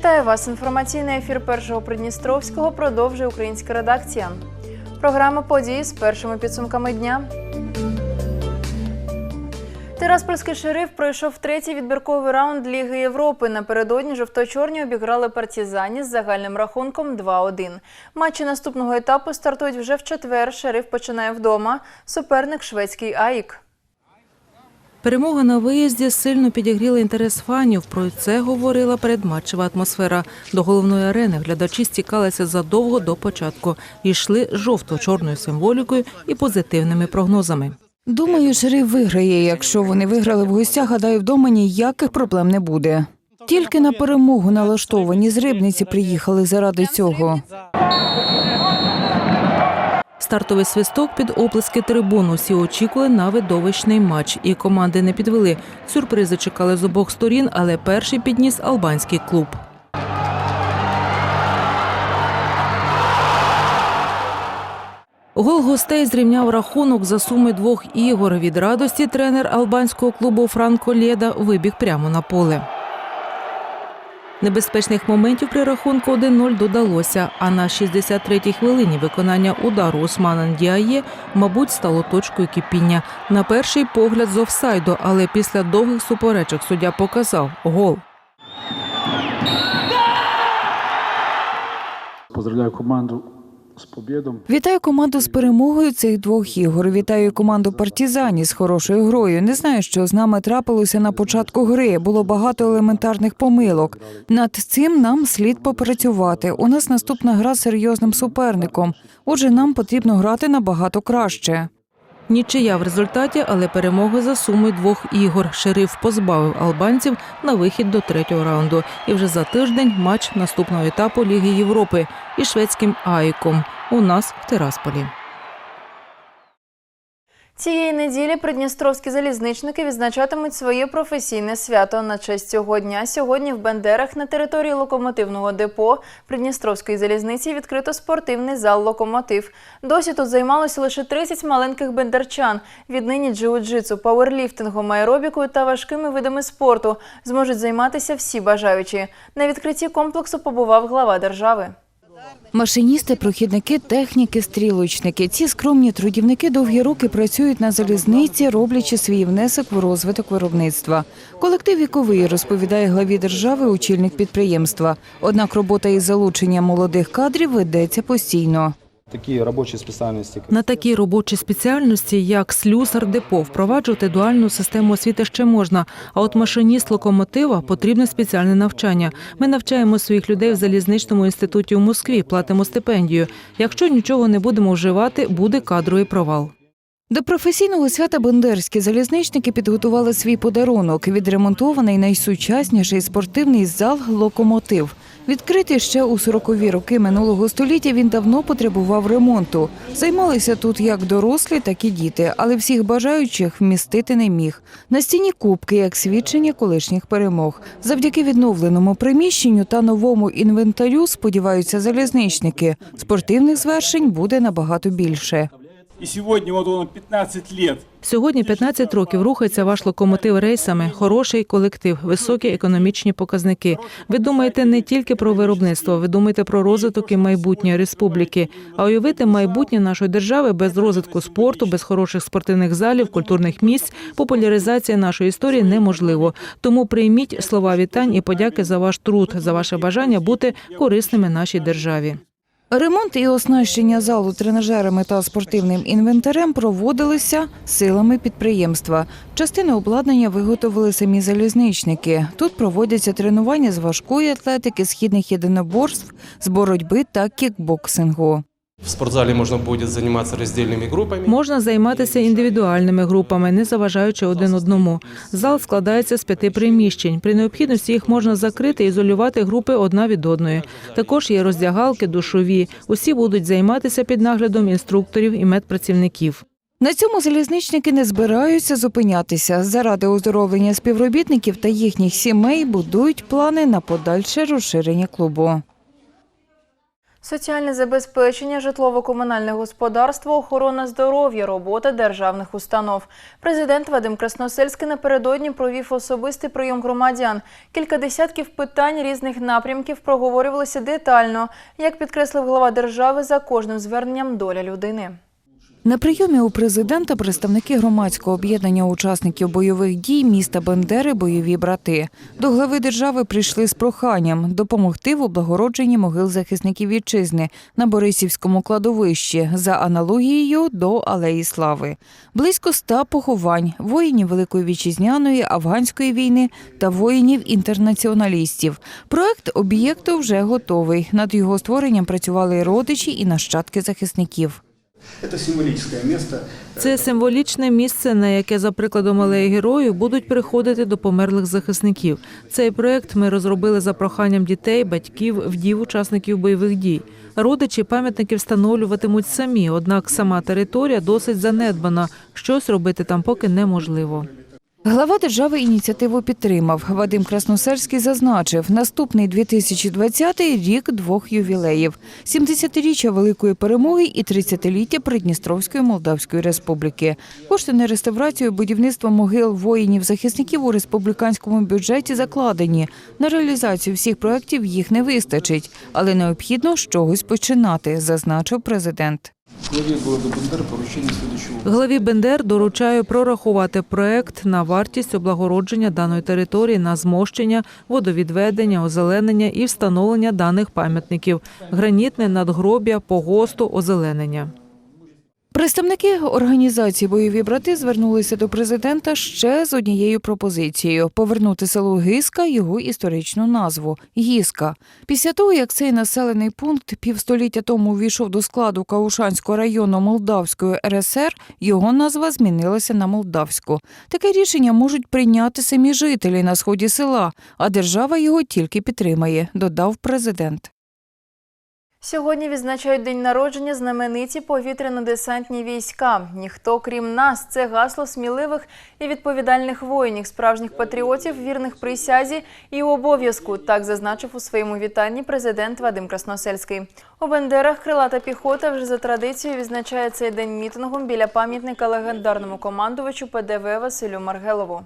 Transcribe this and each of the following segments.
Вітаю вас! Інформаційний ефір першого Придністровського продовжує українська редакція. Програма події з першими підсумками дня. Тираспольський шериф пройшов третій відбірковий раунд Ліги Європи. Напередодні жовто-чорні обіграли партізані з загальним рахунком 2-1. Матчі наступного етапу стартують вже в четвер. Шериф починає вдома. Суперник шведський АІК. Перемога на виїзді сильно підігріла інтерес фанів. Про це говорила передматчева атмосфера. До головної арени глядачі стікалися задовго до початку йшли жовто-чорною символікою і позитивними прогнозами. Думаю, шериф виграє. Якщо вони виграли в гостях, гадаю, вдома ніяких проблем не буде. Тільки на перемогу налаштовані з рибниці приїхали заради цього. Стартовий свисток під оплески трибун. Усі очікували на видовищний матч, і команди не підвели. Сюрпризи чекали з обох сторін, але перший підніс албанський клуб. Гол гостей зрівняв рахунок за суми двох ігор. Від радості тренер албанського клубу Франко Лєда вибіг прямо на поле. Небезпечних моментів при рахунку 1-0 додалося, а на 63-й хвилині виконання удару Усмана Ндіає, мабуть, стало точкою кипіння. На перший погляд з офсайду, але після довгих суперечок суддя показав гол. Поздравляю команду з побідом. Вітаю команду з перемогою цих двох ігор. Вітаю команду партізані з хорошою грою. Не знаю, що з нами трапилося на початку гри. Було багато елементарних помилок. Над цим нам слід попрацювати. У нас наступна гра з серйозним суперником. Отже, нам потрібно грати набагато краще. Нічия в результаті, але перемога за сумою двох ігор. Шериф позбавив албанців на вихід до третього раунду. І вже за тиждень матч наступного етапу Ліги Європи із шведським Айком у нас в Тирасполі. Цієї неділі придністровські залізничники відзначатимуть своє професійне свято на честь цього дня. Сьогодні в Бендерах на території локомотивного депо Придністровської залізниці відкрито спортивний зал Локомотив. Досі тут займалося лише 30 маленьких бендерчан. Віднині джиу-джитсу, пауерліфтингом, аеробікою та важкими видами спорту зможуть займатися всі бажаючі. На відкритті комплексу побував глава держави. Машиністи, прохідники, техніки, стрілочники. Ці скромні трудівники довгі роки працюють на залізниці, роблячи свій внесок в розвиток виробництва. Колектив віковий розповідає главі держави очільник підприємства. Однак робота із залученням молодих кадрів ведеться постійно. Такі робочі спеціальності. На такі робочі спеціальності, як слюсар депо, впроваджувати дуальну систему освіти ще можна. А от машиніст локомотива потрібне спеціальне навчання. Ми навчаємо своїх людей в залізничному інституті у Москві, платимо стипендію. Якщо нічого не будемо вживати, буде кадровий провал. До професійного свята бендерські залізничники підготували свій подарунок. Відремонтований найсучасніший спортивний зал локомотив. Відкритий ще у 40-ві роки минулого століття він давно потребував ремонту. Займалися тут як дорослі, так і діти, але всіх бажаючих вмістити не міг. На стіні кубки, як свідчення колишніх перемог. Завдяки відновленому приміщенню та новому інвентарю, сподіваються залізничники. Спортивних звершень буде набагато більше. И сегодня вот он 15 лет Сьогодні 15 років рухається ваш локомотив рейсами, хороший колектив, високі економічні показники. Ви думаєте не тільки про виробництво, ви думаєте про розвиток і майбутнє республіки. А уявити майбутнє нашої держави без розвитку спорту, без хороших спортивних залів, культурних місць, популяризація нашої історії неможливо. Тому прийміть слова вітань і подяки за ваш труд, за ваше бажання бути корисними нашій державі. Ремонт і оснащення залу тренажерами та спортивним інвентарем проводилися силами підприємства. Частину обладнання виготовили самі залізничники. Тут проводяться тренування з важкої атлетики, східних єдиноборств, з боротьби та кікбоксингу. В спортзале можно будет заниматься раздельными группами. Можна займатися індивідуальними групами, не заважаючи один одному. Зал складається з п'яти приміщень. При необхідності їх можна закрити і ізолювати групи одна від одної. Також є роздягалки, душові. Усі будуть займатися під наглядом інструкторів і медпрацівників. На цьому залізничники не збираються зупинятися. Заради оздоровлення співробітників та їхніх сімей будують плани на подальше розширення клубу. Соціальне забезпечення, житлово-комунальне господарство, охорона здоров'я, робота державних установ. Президент Вадим Красносельський напередодні провів особистий прийом громадян. Кілька десятків питань різних напрямків проговорювалися детально. Як підкреслив глава держави, за кожним зверненням доля людини. На прийомі у президента представники громадського об'єднання учасників бойових дій міста Бендери Бойові брати. До глави держави прийшли з проханням допомогти в облагородженні могил захисників вітчизни на Борисівському кладовищі за аналогією до Алеї Слави. Близько ста поховань воїнів Великої вітчизняної, афганської війни та воїнів-інтернаціоналістів. Проект об'єкту вже готовий. Над його створенням працювали родичі і нащадки захисників. Це символічне місце, на яке, за прикладом алеї героїв, будуть приходити до померлих захисників. Цей проект ми розробили за проханням дітей, батьків, вдів, учасників бойових дій. Родичі пам'ятники встановлюватимуть самі, однак сама територія досить занедбана. Щось робити там поки неможливо. Глава держави ініціативу підтримав. Вадим Красносельський зазначив, наступний 2020 рік двох ювілеїв: 70-річчя Великої перемоги і 30-ліття Придністровської Молдавської Республіки. Кошти на реставрацію і будівництво могил воїнів-захисників у республіканському бюджеті закладені. На реалізацію всіх проєктів їх не вистачить, але необхідно з чогось починати, зазначив президент. Главі Бендер поручення слідчого. Бендер доручаю прорахувати проект на вартість облагородження даної території на змощення, водовідведення, озеленення і встановлення даних пам'ятників, гранітне надгроб'я, погосту, озеленення. Представники організації бойові брати звернулися до президента ще з однією пропозицією повернути селу Гиска його історичну назву Гіска. Після того, як цей населений пункт півстоліття тому увійшов до складу Каушанського району Молдавської РСР, його назва змінилася на Молдавську. Таке рішення можуть прийняти самі жителі на сході села, а держава його тільки підтримає, додав президент. Сьогодні відзначають день народження знамениті повітряно-десантні війська. Ніхто крім нас це гасло сміливих і відповідальних воїнів, справжніх патріотів, вірних присязі і обов'язку. Так зазначив у своєму вітанні президент Вадим Красносельський. У Бендерах крилата піхота вже за традицією відзначає цей день мітингом біля пам'ятника легендарному командувачу ПДВ Василю Маргелову.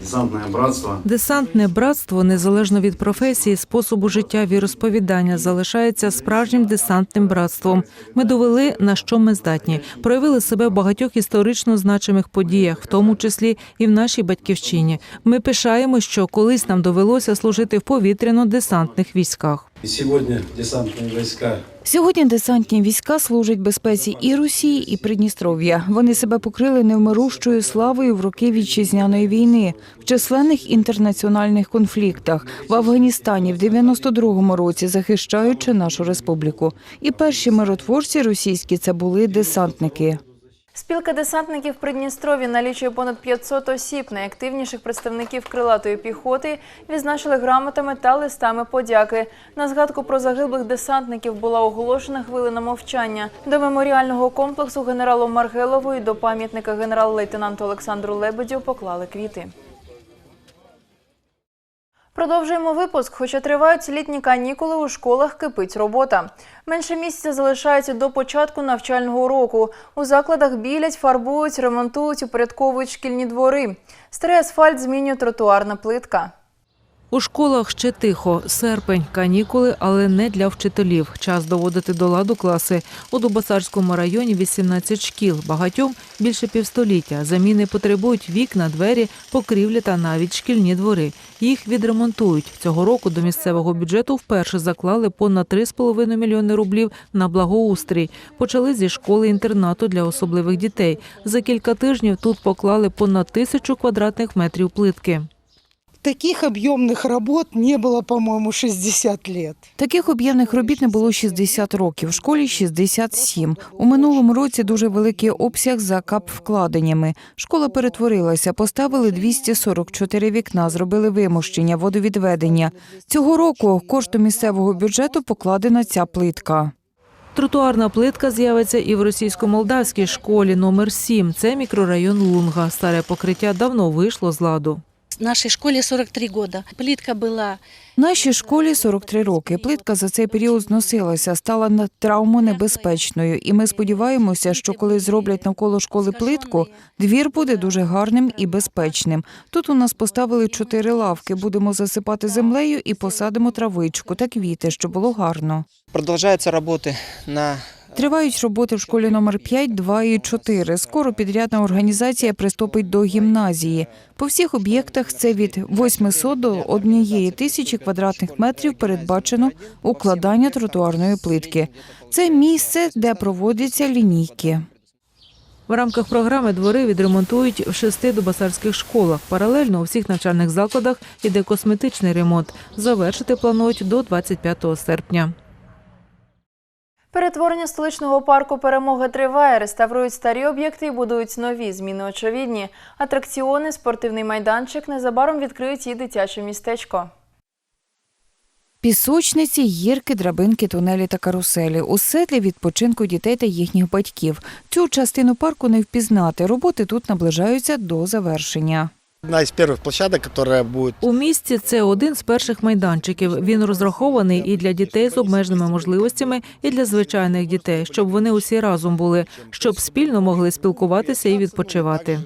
Десантное братство. Десантне братство, незалежно від професії, способу життя, віросповідання, залишається справжнім десантним братством. Ми довели, на що ми здатні, проявили себе в багатьох історично значимих подіях, в тому числі і в нашій батьківщині. Ми пишаємо, що колись нам довелося служити в повітряно-десантних військах. И сегодня десантные войска Сьогодні десантні війська служать безпеці і Росії, і Придністров'я. Вони себе покрили невмирущою славою в роки вітчизняної війни, в численних інтернаціональних конфліктах в Афганістані в 92-му році, захищаючи нашу республіку. І перші миротворці російські це були десантники. Спілка десантників Придністров'я налічує понад 500 осіб. Найактивніших представників крилатої піхоти відзначили грамотами та листами подяки. На згадку про загиблих десантників була оголошена хвилина мовчання. До меморіального комплексу генералу Маргелову і до пам'ятника генерал-лейтенанту Олександру Лебедю поклали квіти. Продовжуємо випуск. Хоча тривають літні канікули, у школах кипить робота. Менше місяця залишається до початку навчального року. У закладах білять, фарбують, ремонтують, упорядковують шкільні двори. Старий асфальт змінює тротуарна плитка. У школах ще тихо, серпень, канікули, але не для вчителів. Час доводити до ладу класи. У Дубасарському районі 18 шкіл, багатьом більше півстоліття. Заміни потребують вікна, двері, покрівлі та навіть шкільні двори. Їх відремонтують. Цього року до місцевого бюджету вперше заклали понад 3,5 мільйони рублів на благоустрій. Почали зі школи-інтернату для особливих дітей. За кілька тижнів тут поклали понад тисячу квадратних метрів плитки. Таких объемных работ не было, по-моему, 60 лет. Таких об'ємних робіт не було 60 років, в школі 67. У минулому році дуже великий обсяг за кап вкладеннями. Школа перетворилася, поставили 244 вікна, зробили вимощення, водовідведення. Цього року коштом місцевого бюджету покладена ця плитка. Тротуарна плитка з'явиться і в російсько-молдавській школі номер 7 Це мікрорайон Лунга. Старе покриття давно вийшло з ладу. нашей школе 43 года. Плитка была Нашій школі 43 роки. Плитка за цей період зносилася, стала на травмонебезпечною. І ми сподіваємося, що коли зроблять навколо школи плитку, двір буде дуже гарним і безпечним. Тут у нас поставили чотири лавки. Будемо засипати землею і посадимо травичку та квіти, щоб було гарно. Продолжаются работы на Тривають роботи в школі номер 5, 2 і 4. Скоро підрядна організація приступить до гімназії. По всіх об'єктах це від 800 до 1 тисячі квадратних метрів передбачено укладання тротуарної плитки. Це місце, де проводяться лінійки. В рамках програми двори відремонтують в шести дубасарських школах. Паралельно у всіх навчальних закладах іде косметичний ремонт. Завершити планують до 25 серпня. Перетворення столичного парку перемоги триває. Реставрують старі об'єкти і будують нові. Зміни очевидні. Атракціони, спортивний майданчик. Незабаром відкриють і дитяче містечко. Пісочниці, гірки, драбинки, тунелі та каруселі усе для відпочинку дітей та їхніх батьків. Цю частину парку не впізнати. Роботи тут наближаються до завершення. Одна з перших площадок, которая буде У місті це один з перших майданчиків. Він розрахований і для дітей з обмеженими можливостями, і для звичайних дітей, щоб вони усі разом були, щоб спільно могли спілкуватися і відпочивати.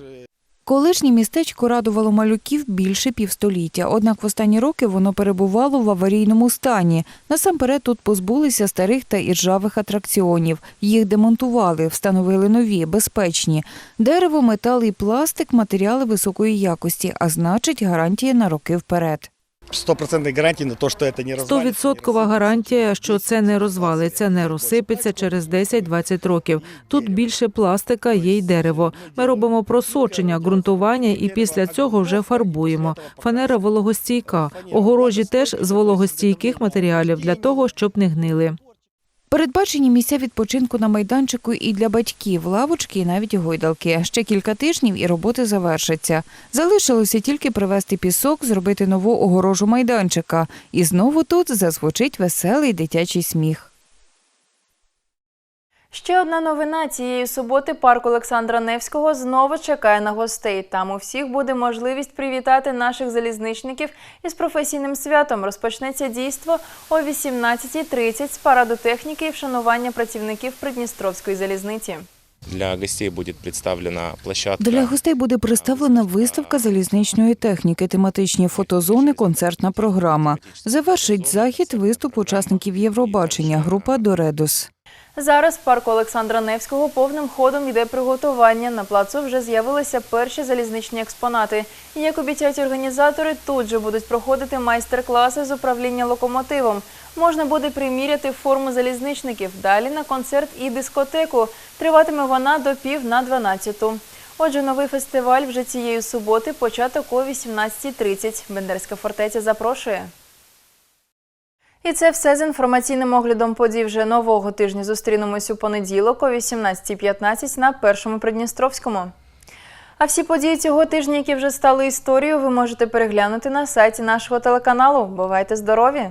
Колишнє містечко радувало малюків більше півстоліття, однак в останні роки воно перебувало в аварійному стані. Насамперед тут позбулися старих та іржавих атракціонів. Їх демонтували, встановили нові, безпечні. Дерево, метал і пластик матеріали високої якості, а значить гарантія на роки вперед. Стопроцентной гарантій на то, що це не развалится. Стовідсоткова гарантія, що це не розвалиться, не розсипеться через 10-20 років. Тут більше пластика, є й дерево. Ми робимо просочення, ґрунтування і після цього вже фарбуємо. Фанера вологостійка. Огорожі теж з вологостійких матеріалів для того, щоб не гнили. Передбачені місця відпочинку на майданчику і для батьків, лавочки і навіть гойдалки. Ще кілька тижнів і роботи завершаться. Залишилося тільки привезти пісок, зробити нову огорожу майданчика. І знову тут зазвучить веселий дитячий сміх. Ще одна новина цієї суботи парк Олександра Невського знову чекає на гостей. Там у всіх буде можливість привітати наших залізничників із професійним святом. Розпочнеться дійство о 18.30 з параду техніки і вшанування працівників Придністровської залізниці. Для гостей будет представлена площадка. Для гостей буде представлена виставка залізничної техніки, тематичні фотозони, концертна програма. Завершить захід виступ учасників Євробачення. Група Доредос. Зараз в парку Олександра Невського повним ходом йде приготування. На плацу вже з'явилися перші залізничні експонати. І, як обіцяють організатори, тут же будуть проходити майстер-класи з управління локомотивом. Можна буде приміряти форму залізничників. Далі на концерт і дискотеку. Триватиме вона до пів на дванадцяту. Отже, новий фестиваль вже цієї суботи, початок о 18.30. Бендерська фортеця запрошує. І це все з інформаційним оглядом подій вже нового тижня. Зустрінемось у понеділок о 18.15 на першому Придністровському. А всі події цього тижня, які вже стали історією, ви можете переглянути на сайті нашого телеканалу. Бувайте здорові!